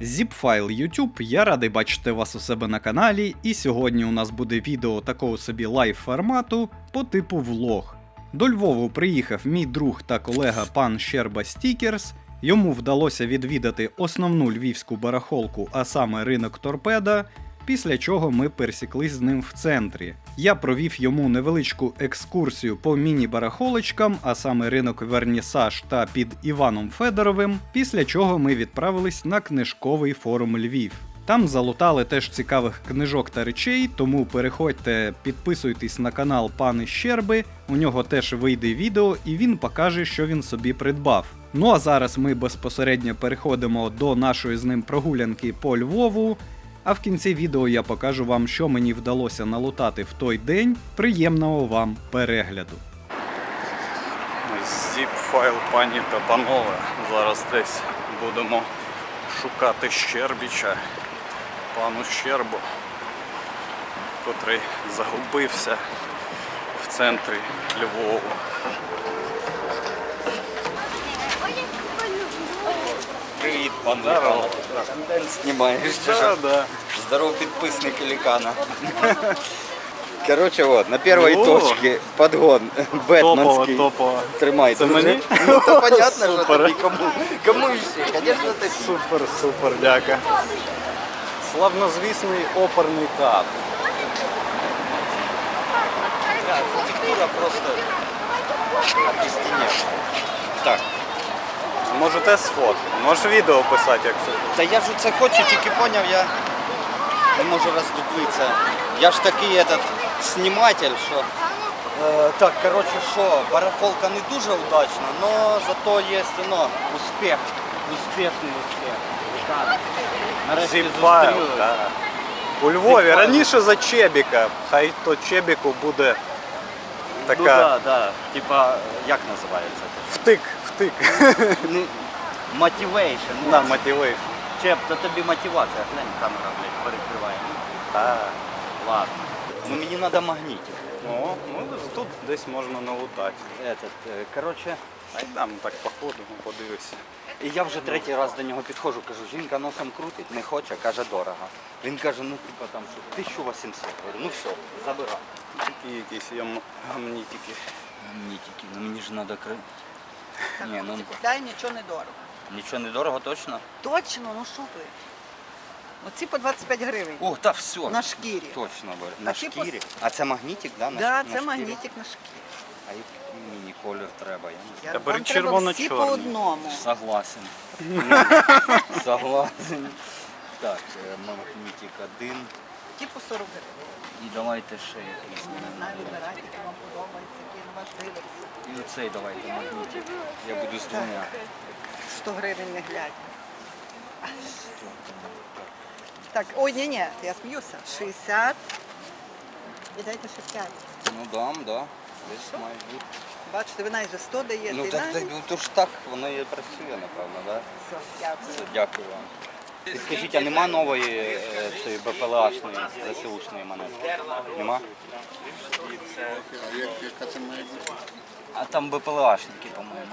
Zipfile YouTube, я радий бачити вас у себе на каналі, і сьогодні у нас буде відео такого собі лайв формату по типу влог. До Львову приїхав мій друг та колега пан Щерба Стікерс. Йому вдалося відвідати основну львівську барахолку, а саме ринок Торпеда, після чого ми пересіклись з ним в центрі. Я провів йому невеличку екскурсію по міні-барахолочкам, а саме ринок Вернісаж та під Іваном Федоровим, після чого ми відправились на книжковий форум Львів. Там залутали теж цікавих книжок та речей, тому переходьте, підписуйтесь на канал пани Щерби, у нього теж вийде відео і він покаже, що він собі придбав. Ну а зараз ми безпосередньо переходимо до нашої з ним прогулянки по Львову. А в кінці відео я покажу вам, що мені вдалося налутати в той день. Приємного вам перегляду. Зіп файл пані та панове. Зараз десь будемо шукати Щербіча, пану Щербу, котрий загубився в центрі Львову. Привіт, пан Здорово. Лікана. Контент знімаєш чи Да, що? да. Здоров, підписник Лікана. Короче, вот, на первой О. точке подгон бэтменский. топово. Тримай, Це мені? Ну, то понятно, що тобі кому. Кому ще? Конечно, тобі. Супер, супер, дяка. Славнозвісний оперний театр. Архітектура просто опістінєш. Так. Можете сфот. Можеш відео писати, якщо. Та я ж це хочу, тільки поняв, я не можу роздуплитися. Я ж такий этот зніматель, що. Е, так, коротше, що, барахолка не дуже удачна, але зато є ну, успіх. Успішний успіх. Так. Нарешті Зіпфайл, зустрілись. да. У Львові Зіпфайл. раніше за Чебіка. Хай то Чебіку буде така Ну да, да. Типа, як називається? втик, втик. Ну, Мотивейшн. На мотивейшн. Чеп, то тобі мотивація. Глянь, камера, блядь, перекриває. А, Ладно. Ну мені треба магнітик. ну, ну, тут десь можна налутати. Этот, е, коротше, А й там так походимо, подивишся. І я вже третій раз до нього підходжу, кажу, жінка носом крутить, не хоче, каже, дорого. Він каже, ну типа там що, 1800. Говорю, ну все, забирай. Такі якісь є м- тільки, ну мені ж треба кри. Ні, ну Купляй нічого не дорого. Нічого не дорого, точно. Точно, ну що ви? Оці по 25 гривень. О, та все. На шкірі. Точно. На А ти пос- шкірі. А це магнітик, да? На, Да, ш- на це шкірі? магнітик на шкірі. А який мені колір треба, я не знаю. Я- Та бери вам треба всі по одному. Согласен. Согласен. Так, е, магнітик один. Типу 40 гривень. І давайте ще якийсь. Не знаю, вибирайте, який вам подобається, який на ваш вибір. І оцей давайте магнітик. Я буду з двома. 100 гривень не глядь. Так, ой, ні, ні, я сміюся. 60. І дайте ще 5. Ну дам, да. Десь має бути. Бачите, ви навіть вже 100 даєте. Ну і так, навіть- так ну, то ж так, воно і працює, напевно, да? Все, дякую. Все, дякую вам. Підскажіть, а нема нової е, цієї БПЛАшної ЗСУшної монети? Нема? А там БПЛАшники, по-моєму.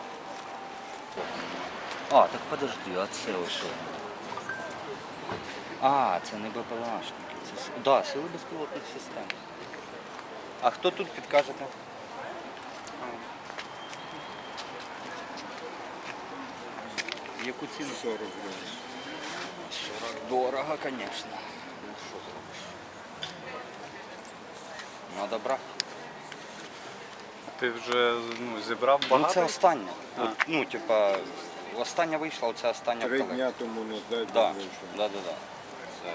А, так подожди, а це ось. А, це не БПЛАшники. Це с- да, сили безпілотних систем. А хто тут підкажете? Яку ціну? 40 гривень. 40 дорого, звісно. Ну що зробиш? Надо брати. Ти вже ну, зібрав багато? Ну це остання. А. От, ну, типа, остання вийшла, оце остання Три в колекції. дня тому не здати Да, вийшов. да, да, да. Це...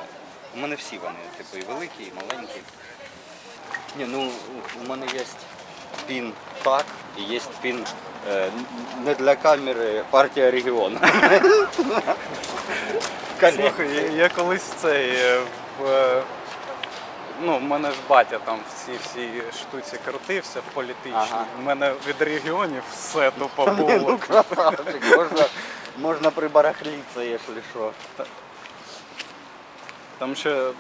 У мене всі вони, типу, і великі, і маленькі. Ні, ну у мене є пін так і є пін е, не для камери партія регіону. Слухай, я, я колись цей е, в. е, Ну, в мене ж батя там в цій всій штуці крутився в політичній. Ага. У мене від регіонів все тупо було. ну красавчик, можна, можна прибарахліться, якщо що. Там ще.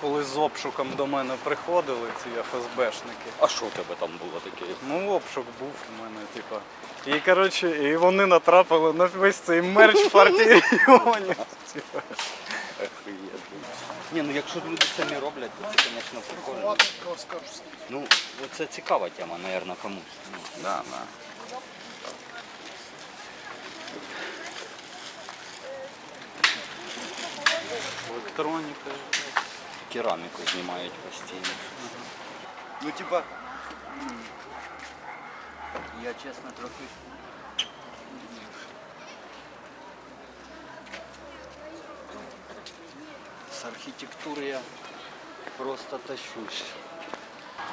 Коли з обшуком до мене приходили ці ФСБшники. А що у тебе там було таке? Ну, обшук був у мене, типа. І коротше, і вони натрапили на весь цей мерч партії регіонів. Типа. Ні, ну якщо люди самі роблять, то це, звісно, прикольно. Ну, це цікава тема, мабуть, комусь. Ну, Да, да. Електроніка. Кераміку знімають постійно. Ну, типа, я чесно трохи. З архітектури я просто тащусь.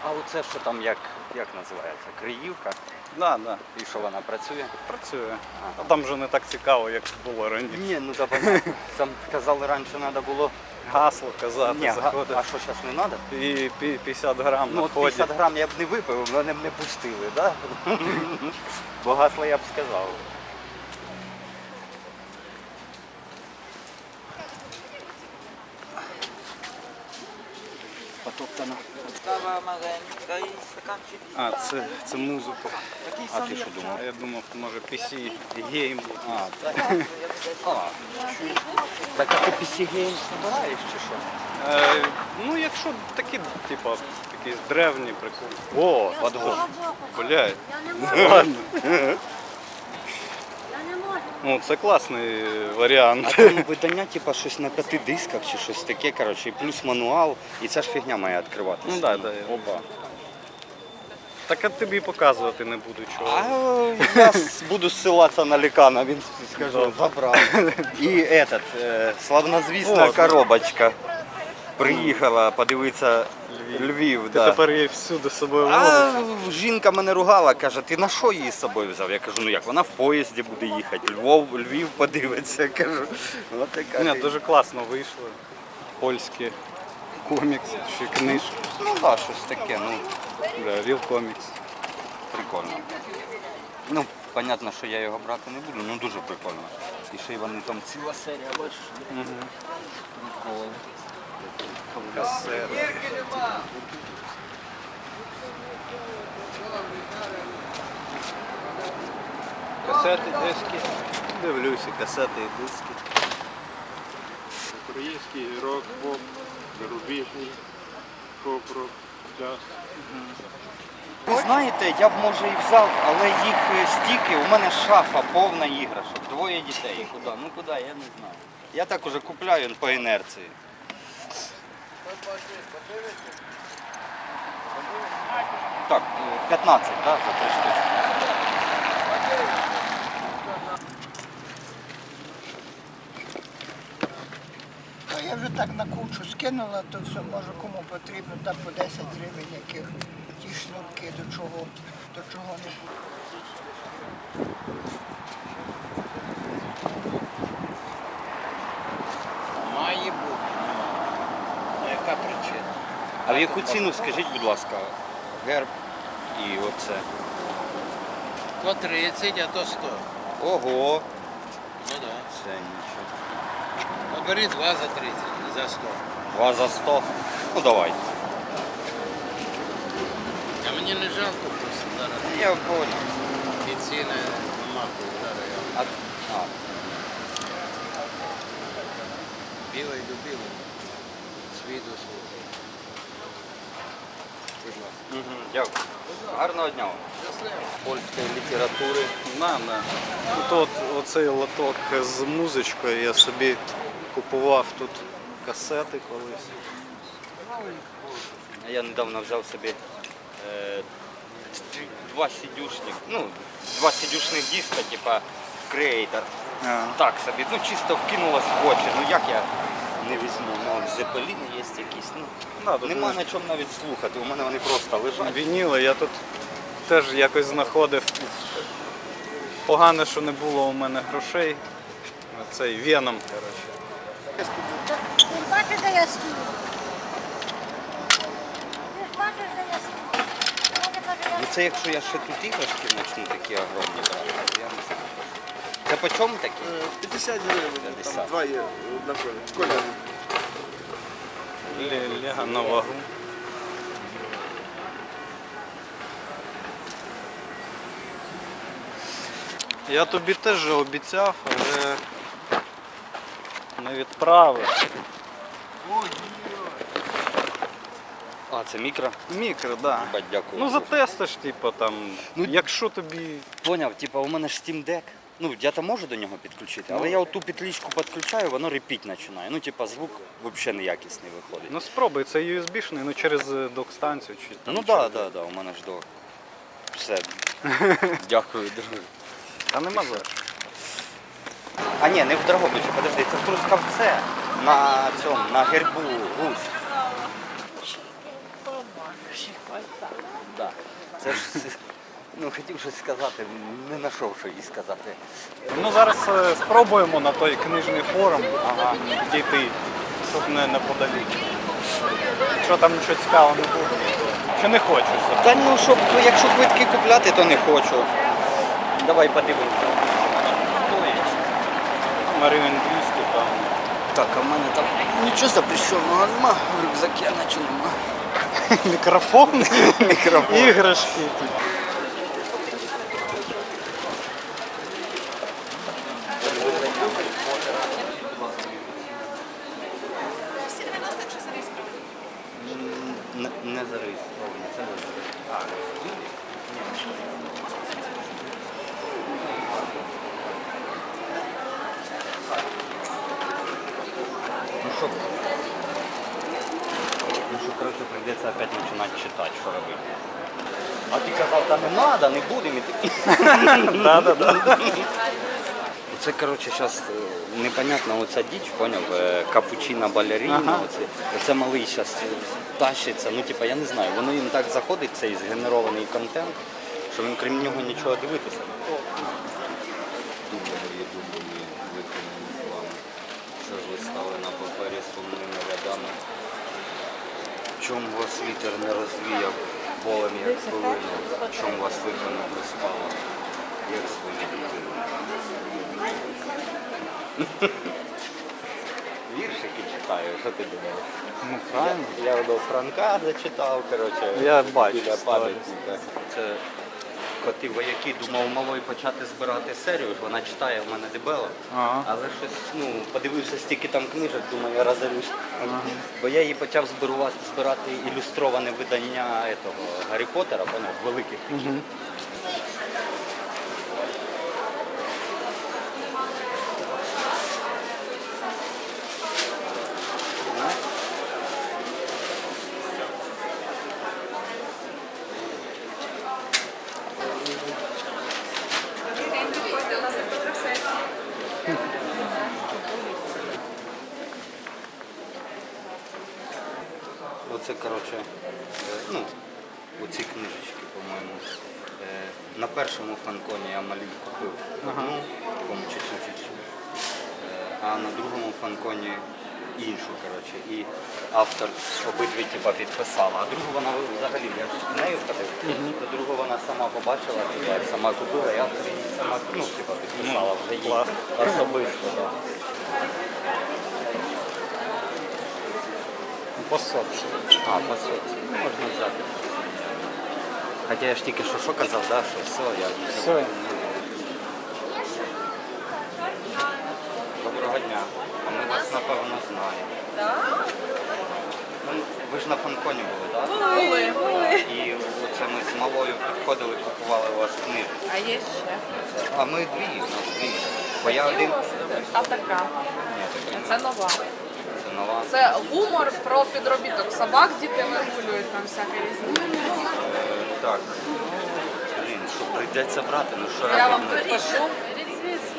А оце що там як, як називається? Криївка? Да, да. І що вона працює? Працює. А там вже не так цікаво, як було раніше. Ні, ну та понятно. Там казали раніше треба було. Гасло казати, Ні, заходиш. а що зараз не треба? І пі- 50 грам Ну, на от вході. 50 грам я б не випив, мене б не пустили, так? Да? Бо гасло я б сказав. Кава маленька і стаканчик. А, це, це музика. А ти що думав? Я думав, може PC гейм. А, так. А, так а ти PC Game? збираєш чи що? Е, ну, якщо такі, типа, якісь древні приколи. О, Подгон. блядь. Я не можу. Ладно. Ну, це класний варіант. А там видання, типа, щось на п'яти дисках чи щось таке, коротше, і плюс мануал, і ця ж фігня має відкриватися. Ну, да, да. Оба. Так а тобі показувати не буду чого. А я с- буду ссилатися на лікана, він скажу, забрав. І этот, е, славнозвісна коробочка. Приїхала подивитися Львів. Ти да. тепер її всюди з собою А жінка мене ругала, каже, ти на що її з собою взяв? Я кажу, ну як, вона в поїзді буде їхати, Львов, Львів подивиться. Кажу, от така. Ні, дуже класно вийшло. Польські комікси чи книжки. Ну так, да, щось таке, ну Да, Real Comics. прикольно. Ну, понятно, що я його брати не буду, ну дуже прикольно. І ще й вони там ціла серія, бачиш. Прикол. Касети. Касети, диски. Дивлюся, касети і диски. Український рок, поп, зарубіжний, поп-рок, джаз. Ви знаєте, я б може і взяв, але їх е, стільки, у мене шафа повна іграшок, двоє дітей. Куди? Ну куди, я не знаю. Я так уже купляю по інерції. Так, е, 15, да, за три штучки. А я вже так на кучу скинула, то все, може кому потрібно, там по 10 гривень, яких ті шнурки до чого, до чого не буде. Має бути. А яка причина? А в яку ціну, скажіть, будь ласка, герб і оце. То 30, а то 100. Ого, Ну да. це нічого. Ну бери 2 за 30, не за 100. Два за 100. Ну давай. А мені не жалко просто зараз. Я понял. Ці ціни махують зараз. я А, а, Білий до білого. Свій до свого. Дякую. Гарного дня вам. Польської літератури. На, на. Тут оцей лоток з музичкою я собі купував тут касети колись. Я недавно взяв собі е, два сидюшних, ну, два сидюшних диска, типа Creator. Так собі, ну чисто вкинулось в очі. Ну як я не візьму? Ну, зепеліни є якісь. Ну, Да, нема на чому навіть слухати. У мене вони просто лежать. Вініли я тут теж якось знаходив Погано, що не було у мене грошей. Цей веном, коротше. Бачиш, де я стою? Бачиш, де я Ну це якщо я ще тут іграшки почну такі огромні брати, по чому такі? 50 гривень, 50. там два є однакові. Кольори. Ле- Лего на вагу. Я тобі теж обіцяв, але не відправив. А, це мікро? Мікро, так. Да. Бать, дякую. Ну затестиш, типу, там, Ну, якщо тобі. Поняв, типа у мене ж Steam Deck. Ну, я там можу до нього підключити, але я оту петличку підключаю, воно репіть починає. Ну, типа, звук взагалі неякісний виходить. Ну спробуй, це USB-шний, ну через е, док-станцію чи там. Ну так, так, так, у мене ж до. Все. Дякую, друже. Та нема за. А ні, не в Драгобичі, подожди, це в Трускавце на цьому, на гербу гусь. Да. Це ж ну, хотів щось сказати, не знайшов, що їй сказати. Ну зараз е, спробуємо на той книжний форум Ага. дійти, щоб не неподалік. Якщо там нічого цікавого не буде. Чи не хочеш? Та ну, щоб, якщо квитки купляти, то не хочу. Давай подивимося. Рівень 200 там. Так, а в мене там нічого запрещеного нема, в рюкзакі наче нема. Мікрофон, Мікрофон. іграшки. Не, не зареєстровані, це не зареєстровані. Ну що? Ну що, коротше, прийдеться опять починати читати, що робити. А ти казав, та не треба, не будемо. Да, да, да. Це, коротше, зараз непонятно оця діч, поняв, е, капучино балеріна, Ага. оце, оце малий зараз тащиться, ну типа я не знаю, воно їм так заходить, цей згенерований контент, що він крім нього нічого дивитися. Думали, думали, виконані з вами, що ж ви стали на папері сумними рядами. Чом вас вітер не розвіяв, болем як хвилину, чом вас лихо не приспало, як свою дитину. Віршики читаю, що ти думаєш? Ну правильно. Я, я одного Франка зачитав, коротше. Я бачу біля сторіс. пам'ятника. Це коти вояки думав малої почати збирати серію, ж вона читає в мене дебело. Ага. Але щось, ну, подивився стільки там книжок, думаю, я розорюсь. Бо я її почав збирувати, збирати ілюстроване видання этого, Гаррі Поттера, поняв, великих. Оце, коротше, е, ну, оці книжечки, по-моєму. Е, На першому фанконі я малюю купив одну, по-моєму, чи цю, чи цю. Е, А на другому фанконі іншу, коротше. І автор обидві типа, підписала. А другу вона взагалі я з нею ходив, то другу вона сама побачила, типа, сама купила, її сама ну, типа, підписала вже їй клас. особисто. Да. По. А, по ну, можна взяти. Хоча я ж тільки що, що казав, да, що все, я Все. Доброго дня. А ми вас напевно знаємо. Так? Ну, ви ж на фанконі були, так? Були, були. І оце ми з малою підходили, купували у вас книги. А є ще. А ми дві, у нас дві. Бо я один. А така. Ні, такий Це нова. Це нова. Це гумор про підробіток собак, діти вигулюють там всяке різне. Е, Так. Блін, що прийдеться брати, ну що Я вам робити? підпишу.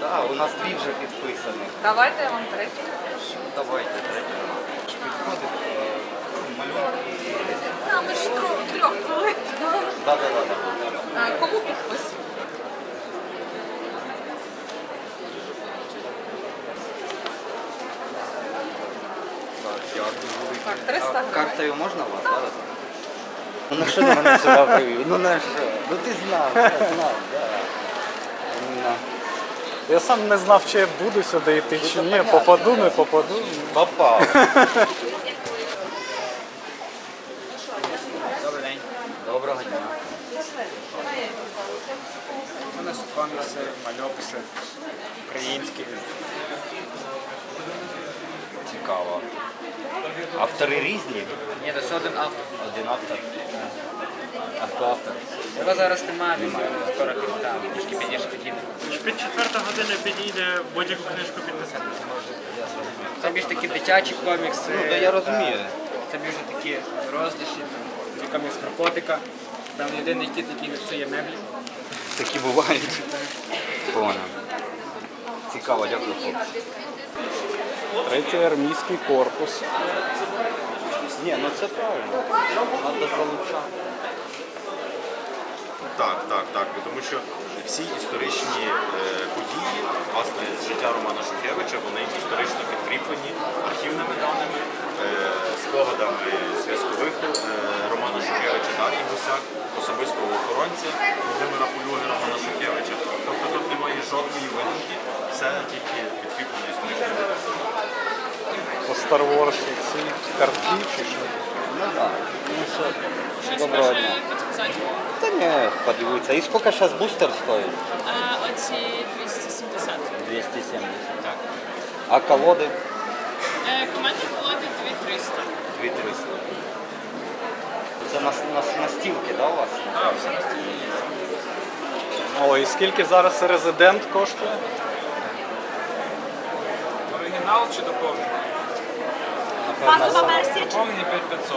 Так, у нас дві вже підписані. Давайте я вам третю. Ну, Давайте третє. Підходить Да, да, да, да. А, кому підпис? Так, дякую. Так, 300 гривень. Можна вас? Да. Ну на що ти мене сюди привів? Ну на що? Ну ти знав, я знав, да. Ну. Я сам не знав, чи я буду сюди йти, чи ну, ні. Попаду, не попаду. Попав. Цікаво. Автори різні? Ні, це один автор. Один автор. А хто автор? Його зараз немає, він скоро там трішки пізніше підійде. Під четверта година підійде будь-яку книжку підписати. Це більш такі дитячі комікси. Ну, да я розумію. Це більш такі розліші, там, комікс про котика. Там єдиний кіт, який не псує меблі. Такі бувають. Понял. Цікаво, дякую, хлопці. Третій армійський корпус. Ні, ну це правильно. Так, так, так. Тому що всі історичні е, події, власне, з життя Романа Шухевича, вони історично підкріплені архівними даними, е, спогадами зв'язкових е, Романа Шухевича, Дар'ї Гусяк, особистого охоронця Володимира Полюги Романа Шухевича. Тобто тут немає жодної видумки, все тільки підкріплено історичними даними. По Star Wars ці картки чи що? Ну так. Ну що, доброго дня. Та ні, подивіться. І скільки зараз бустер стоїть? Оці 270. 270. Так. А колоди? Е, Командні колоди 2300. 2300. Це на, на, на стілки, да, у вас? Так, все на стіні є. О, і скільки зараз резидент коштує? Оригінал чи доповнений? Саме. версія Доповнений 5500.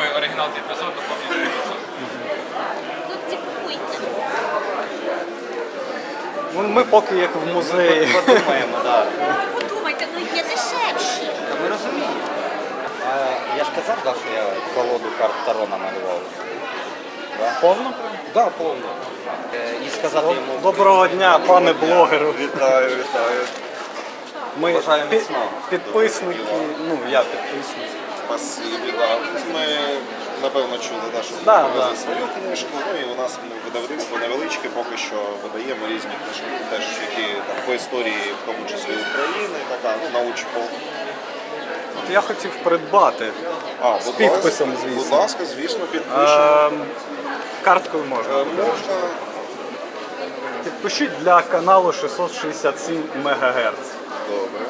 Ой, оригінал 5500, доповнений 5500. Хлопці, купуйте. Ну, ми поки як в музеї. Подумаємо, так. Ви подумайте, ну є дешевші. Та ми розуміємо. А, я ж казав, да, що я колоду карт Таро намалював. Да? Повно? Да, повно. Е, І сказати йому Доброго дня, пане блогеру. Вітаю, вітаю. Ми Бажаю пі- міцного. підписники, ну я підписник. Спасибі, да. Ми напевно чули, да, що Да, ви да. свою книжку. Ну і у нас ну, видавництво невеличке, поки що видаємо різні книжки, теж які там по історії, в тому числі України, така, ну, научпо. От я хотів придбати. А, будь підписом, ласка, звісно. Будь ласка, звісно, підпишемо. Ем, карткою можна. Е, Можна. Підпишіть для каналу 667 МГц. Добре.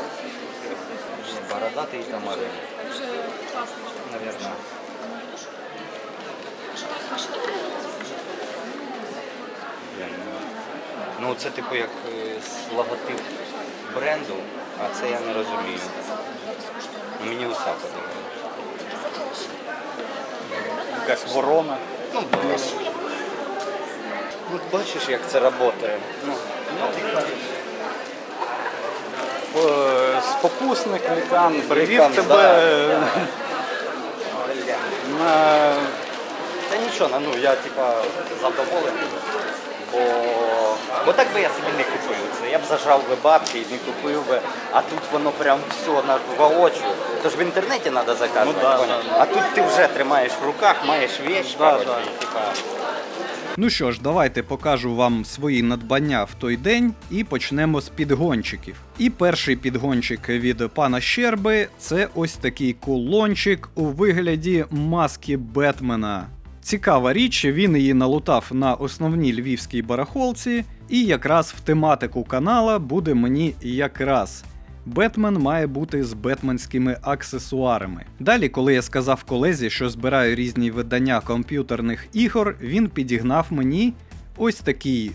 Тамарин. Дуже класно. Навірно. Ну, Ну це типу як е, с- логотип бренду, а це я не розумію. Ну, Мені усе подобається. Якась ворона. Ну, да. От бачиш, як це працює. Ну, ну, Е, Спокусник лікан, привів Лікан, тебе бля. на Та нічого, ну я типа задоволений. Бо, бо так би я собі не купив це. Я б зажав би бабки і не купив би, а тут воно прям все на воочию. Тож в інтернеті треба заказувати. Ну да, поняв? да, А тут ти вже тримаєш в руках, маєш вещь, Да, коротше, да. і, типа, Ну що ж, давайте покажу вам свої надбання в той день і почнемо з підгончиків. І перший підгончик від пана Щерби це ось такий кулончик у вигляді маски Бетмена. Цікава річ, він її налутав на основній львівській барахолці, і якраз в тематику канала буде мені якраз. Бетмен має бути з бетменськими аксесуарами. Далі, коли я сказав колезі, що збираю різні видання комп'ютерних ігор, він підігнав мені ось такий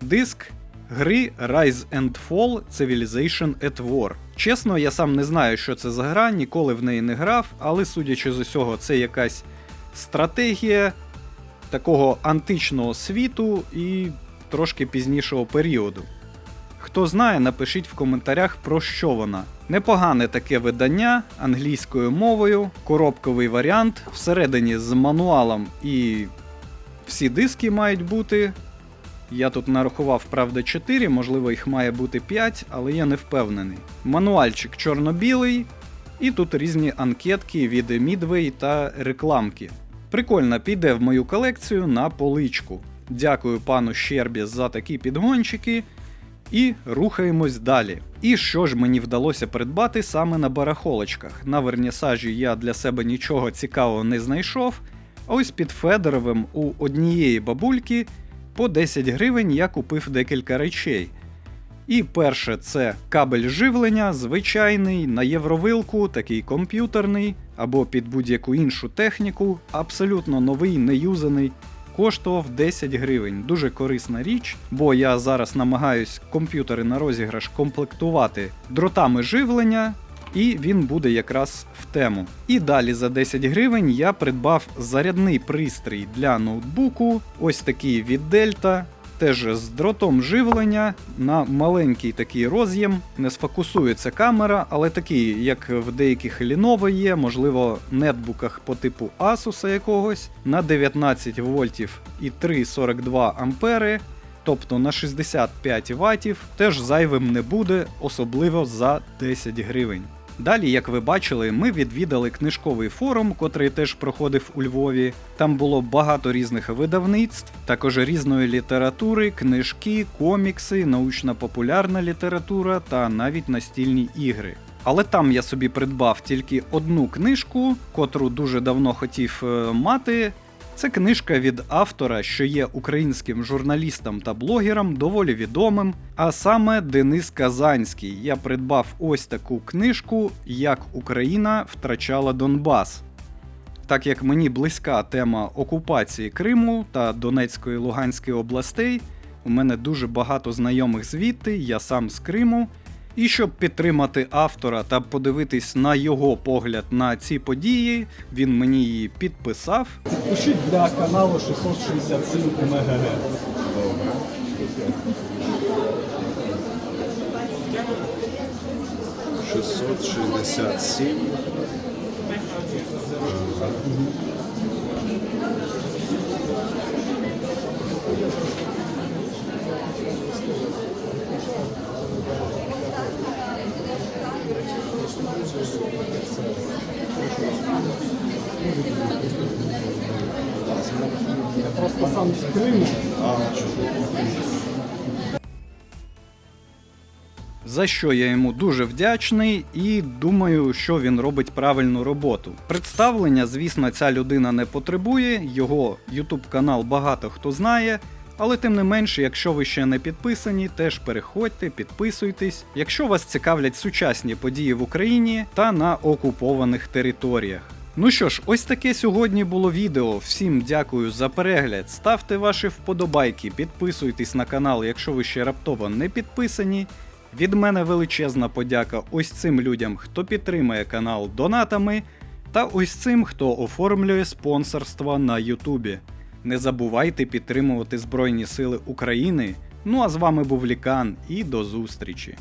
диск гри Rise and Fall Civilization at War. Чесно, я сам не знаю, що це за гра, ніколи в неї не грав, але судячи з усього, це якась стратегія такого античного світу і трошки пізнішого періоду. Хто знає, напишіть в коментарях про що вона. Непогане таке видання англійською мовою, коробковий варіант, всередині з мануалом і всі диски мають бути. Я тут нарахував, правда, 4, можливо, їх має бути 5, але я не впевнений. Мануальчик чорно-білий, І тут різні анкетки від Midway та рекламки. Прикольно, піде в мою колекцію на поличку. Дякую пану Щербі за такі підгончики. І рухаємось далі. І що ж мені вдалося придбати саме на барахолочках? На вернісажі я для себе нічого цікавого не знайшов. Ось під Федоровим у однієї бабульки по 10 гривень я купив декілька речей. І перше це кабель живлення, звичайний, на євровилку, такий комп'ютерний, або під будь-яку іншу техніку, абсолютно новий, неюзаний. Коштував 10 гривень. Дуже корисна річ, бо я зараз намагаюсь комп'ютери на розіграш комплектувати дротами живлення, і він буде якраз в тему. І далі за 10 гривень я придбав зарядний пристрій для ноутбуку, ось такий від Delta. Теж з дротом живлення на маленький такий роз'єм. Не сфокусується камера, але такий, як в деяких Lenovo є, можливо, нетбуках по типу Asus якогось на 19 вольтів і 3,42 ампери. Тобто на 65 ватів теж зайвим не буде, особливо за 10 гривень. Далі, як ви бачили, ми відвідали книжковий форум, котрий теж проходив у Львові. Там було багато різних видавництв, також різної літератури, книжки, комікси, научно-популярна література та навіть настільні ігри. Але там я собі придбав тільки одну книжку, котру дуже давно хотів е, мати. Це книжка від автора, що є українським журналістом та блогером, доволі відомим, а саме Денис Казанський. Я придбав ось таку книжку Як Україна втрачала Донбас. Так як мені близька тема окупації Криму та Донецької Луганської областей, у мене дуже багато знайомих звідти, я сам з Криму. І щоб підтримати автора та подивитись на його погляд на ці події, він мені її підписав. Пишіть для каналу 667 МГц. Добре. 667. Я просто сам з Криму. За що я йому дуже вдячний і думаю, що він робить правильну роботу. Представлення, звісно, ця людина не потребує, його YouTube канал багато хто знає. Але тим не менше, якщо ви ще не підписані, теж переходьте, підписуйтесь, якщо вас цікавлять сучасні події в Україні та на окупованих територіях. Ну що ж, ось таке сьогодні було відео. Всім дякую за перегляд. Ставте ваші вподобайки, підписуйтесь на канал, якщо ви ще раптово не підписані. Від мене величезна подяка ось цим людям, хто підтримує канал донатами, та ось цим, хто оформлює спонсорство на Ютубі. Не забувайте підтримувати Збройні Сили України. Ну а з вами був Лікан і до зустрічі!